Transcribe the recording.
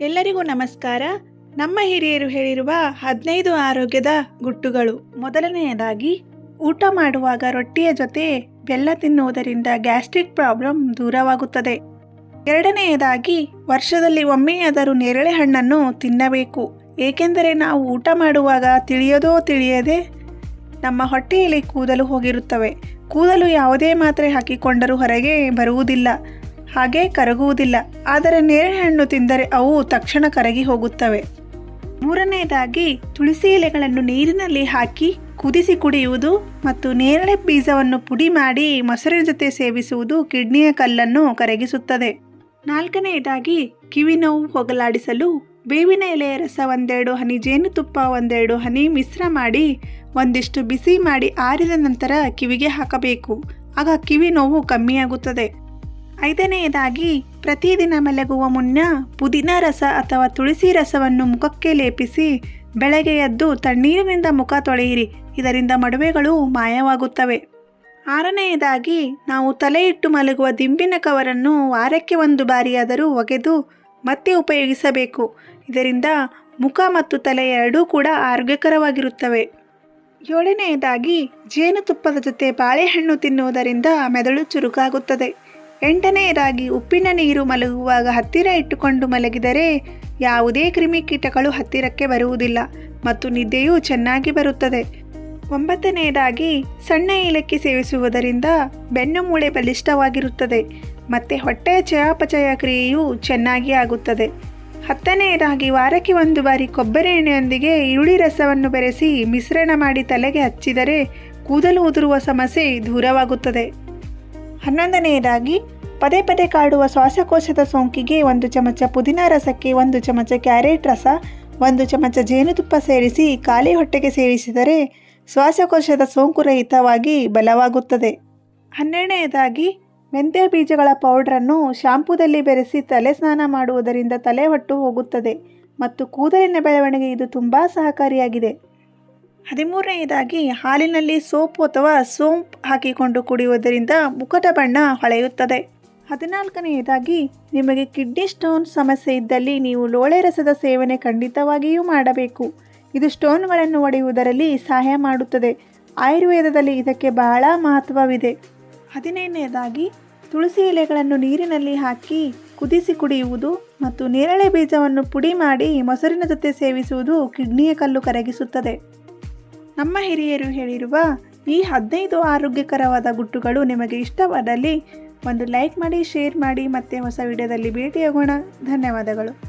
ಎಲ್ಲರಿಗೂ ನಮಸ್ಕಾರ. ನಮ್ಮ ಹಿರಿಯರು ಹೇಳಿರುವ ಹದಿನೈದು ಆರೋಗ್ಯದ ಗುಟ್ಟುಗಳು. ಮೊದಲನೆಯದಾಗಿ, ಊಟ ಮಾಡುವಾಗ ರೊಟ್ಟಿಯ ಜೊತೆ ಬೆಲ್ಲ ತಿನ್ನುವುದರಿಂದ ಗ್ಯಾಸ್ಟ್ರಿಕ್ ಪ್ರಾಬ್ಲಮ್ ದೂರವಾಗುತ್ತದೆ. ಎರಡನೆಯದಾಗಿ, ವರ್ಷದಲ್ಲಿ ಒಮ್ಮೆಯಾದರೂ ನೇರಳೆ ಹಣ್ಣನ್ನು ತಿನ್ನಬೇಕು. ಏಕೆಂದರೆ ನಾವು ಊಟ ಮಾಡುವಾಗ ತಿಳಿಯದೋ ತಿಳಿಯದೆ ನಮ್ಮ ಹೊಟ್ಟೆಯಲ್ಲಿ ಕೂದಲು ಹೋಗಿರುತ್ತವೆ. ಕೂದಲು ಯಾವುದೇ ಮಾತ್ರೆ ಹಾಕಿಕೊಂಡರೂ ಹೊರಗೆ ಬರುವುದಿಲ್ಲ. ಹಾಗೆ ಕರಗುವುದಿಲ್ಲ. ಆದರೆ ನೇರಳೆ ಹಣ್ಣು ತಿಂದರೆ ಅವು ತಕ್ಷಣ ಕರಗಿ ಹೋಗುತ್ತವೆ. ಮೂರನೆಯದಾಗಿ ತುಳಸಿ ಎಲೆಗಳನ್ನು ನೀರಿನಲ್ಲಿ ಹಾಕಿ ಕುದಿಸಿ ಕುಡಿಯುವುದು ಮತ್ತು ನೇರಳೆ ಬೀಜವನ್ನು ಪುಡಿ ಮಾಡಿ ಮೊಸರಿನ ಜೊತೆ ಸೇವಿಸುವುದು ಕಿಡ್ನಿಯ ಕಲ್ಲನ್ನು ಕರಗಿಸುತ್ತದೆ. ನಾಲ್ಕನೆಯದಾಗಿ ಕಿವಿ ನೋವು ಹೋಗಲಾಡಿಸಲು ಬೇವಿನ ಎಲೆಯ ರಸ ಒಂದೆರಡು, ಹನಿ ಜೇನುತುಪ್ಪ ಒಂದೆರಡು, ಹನಿ ಮಿಶ್ರ ಮಾಡಿ ಒಂದಿಷ್ಟು ಬಿಸಿ ಮಾಡಿ ಆರಿದ ನಂತರ ಕಿವಿಗೆ ಹಾಕಬೇಕು. ಆಗ ಕಿವಿ ನೋವು ಕಮ್ಮಿಯಾಗುತ್ತದೆ. ಐದನೆಯದಾಗಿ, ಪ್ರತಿದಿನ ಮಲಗುವ ಮುನ್ನ ಪುದೀನ ರಸ ಅಥವಾ ತುಳಸಿ ರಸವನ್ನು ಮುಖಕ್ಕೆ ಲೇಪಿಸಿ ಬೆಳಗ್ಗೆ ಎದ್ದು ತಣ್ಣೀರಿನಿಂದ ಮುಖ ತೊಳೆಯಿರಿ. ಇದರಿಂದ ಮಡುವೆಗಳು ಮಾಯವಾಗುತ್ತವೆ. ಆರನೆಯದಾಗಿ, ನಾವು ತಲೆಯಿಟ್ಟು ಮಲಗುವ ದಿಂಬಿನ ಕವರನ್ನು ವಾರಕ್ಕೆ ಒಂದು ಬಾರಿಯಾದರೂ ಒಗೆದು ಮತ್ತೆ ಉಪಯೋಗಿಸಬೇಕು. ಇದರಿಂದ ಮುಖ ಮತ್ತು ತಲೆ ಎರಡೂ ಕೂಡ ಆರೋಗ್ಯಕರವಾಗಿರುತ್ತವೆ. ಏಳನೆಯದಾಗಿ, ಜೇನುತುಪ್ಪದ ಜೊತೆ ಬಾಳೆಹಣ್ಣು ತಿನ್ನುವುದರಿಂದ ಮೆದುಳು ಚುರುಕಾಗುತ್ತದೆ. ಎಂಟನೆಯದಾಗಿ ಉಪ್ಪಿನ ನೀರು ಮಲಗುವಾಗ ಹತ್ತಿರ ಇಟ್ಟುಕೊಂಡು ಮಲಗಿದರೆ ಯಾವುದೇ ಕ್ರಿಮಿಕೀಟಗಳು ಹತ್ತಿರಕ್ಕೆ ಬರುವುದಿಲ್ಲ ಮತ್ತು ನಿದ್ದೆಯೂ ಚೆನ್ನಾಗಿ ಬರುತ್ತದೆ. ಒಂಬತ್ತನೆಯದಾಗಿ ಸಣ್ಣ ಏಲಕ್ಕಿ ಸೇವಿಸುವುದರಿಂದ ಬೆನ್ನು ಮೂಳೆ ಬಲಿಷ್ಠವಾಗಿರುತ್ತದೆ ಮತ್ತು ಹೊಟ್ಟೆಯ ಚಯಾಪಚಯ ಕ್ರಿಯೆಯು ಚೆನ್ನಾಗಿ ಆಗುತ್ತದೆ. ಹತ್ತನೆಯದಾಗಿ ವಾರಕ್ಕೆ ಒಂದು ಬಾರಿ ಕೊಬ್ಬರಿ ಎಣ್ಣೆಯೊಂದಿಗೆ ಈರುಳ್ಳಿ ರಸವನ್ನು ಬೆರೆಸಿ ಮಿಶ್ರಣ ಮಾಡಿ ತಲೆಗೆ ಹಚ್ಚಿದರೆ ಕೂದಲು ಉದುರುವ ಸಮಸ್ಯೆ ದೂರವಾಗುತ್ತದೆ. ಹನ್ನೊಂದನೆಯದಾಗಿ, ಪದೇ ಪದೇ ಕಾಡುವ ಶ್ವಾಸಕೋಶದ ಸೋಂಕಿಗೆ ಒಂದು ಚಮಚ ಪುದೀನ ರಸಕ್ಕೆ ಒಂದು ಚಮಚ ಕ್ಯಾರೆಟ್ ರಸ, ಒಂದು ಚಮಚ ಜೇನುತುಪ್ಪ ಸೇರಿಸಿ ಖಾಲಿ ಹೊಟ್ಟೆಗೆ ಸೇವಿಸಿದರೆ ಶ್ವಾಸಕೋಶದ ಸೋಂಕು ರಹಿತವಾಗಿ ಬಲವಾಗುತ್ತದೆ. ಹನ್ನೆರಡನೆಯದಾಗಿ, ಮೆಂತ್ಯ ಬೀಜಗಳ ಪೌಡ್ರನ್ನು ಶಾಂಪೂದಲ್ಲಿ ಬೆರೆಸಿ ತಲೆ ಸ್ನಾನ ಮಾಡುವುದರಿಂದ ತಲೆ ಹೊಟ್ಟು ಹೋಗುತ್ತದೆ ಮತ್ತು ಕೂದಲಿನ ಬೆಳವಣಿಗೆ ಇದು ತುಂಬ ಸಹಕಾರಿಯಾಗಿದೆ. ಹದಿಮೂರನೆಯದಾಗಿ ಹಾಲಿನಲ್ಲಿ ಸೋಪು ಅಥವಾ ಸೋಂಪ್ ಹಾಕಿಕೊಂಡು ಕುಡಿಯುವುದರಿಂದ ಮುಖದ ಬಣ್ಣ ಹೊಳೆಯುತ್ತದೆ. ಹದಿನಾಲ್ಕನೆಯದಾಗಿ ನಿಮಗೆ ಕಿಡ್ನಿ ಸ್ಟೋನ್ ಸಮಸ್ಯೆ ಇದ್ದಲ್ಲಿ ನೀವು ಲೋಳೆ ರಸದ ಸೇವನೆ ಖಂಡಿತವಾಗಿಯೂ ಮಾಡಬೇಕು. ಇದು ಸ್ಟೋನ್ಗಳನ್ನು ಒಡೆಯುವುದರಲ್ಲಿ ಸಹಾಯ ಮಾಡುತ್ತದೆ. ಆಯುರ್ವೇದದಲ್ಲಿ ಇದಕ್ಕೆ ಬಹಳ ಮಹತ್ವವಿದೆ. ಹದಿನೈದನೆಯದಾಗಿ ತುಳಸಿ ಎಲೆಗಳನ್ನು ನೀರಿನಲ್ಲಿ ಹಾಕಿ ಕುದಿಸಿ ಕುಡಿಯುವುದು ಮತ್ತು ನೇರಳೆ ಬೀಜವನ್ನು ಪುಡಿ ಮಾಡಿ ಮೊಸರಿನ ಜೊತೆ ಸೇವಿಸುವುದು ಕಿಡ್ನಿಯ ಕಲ್ಲು ಕರಗಿಸುತ್ತದೆ. ನಮ್ಮ ಹಿರಿಯರು ಹೇಳಿರುವ ಈ ಹದಿನೈದು ಆರೋಗ್ಯಕರವಾದ ಗುಟ್ಟುಗಳು ನಿಮಗೆ ಇಷ್ಟವಾದಲ್ಲಿ ಒಂದು ಲೈಕ್ ಮಾಡಿ, ಶೇರ್ ಮಾಡಿ ಮತ್ತೆ ಹೊಸ ವಿಡಿಯೋದಲ್ಲಿ ಭೇಟಿಯಾಗೋಣ. ಧನ್ಯವಾದಗಳು.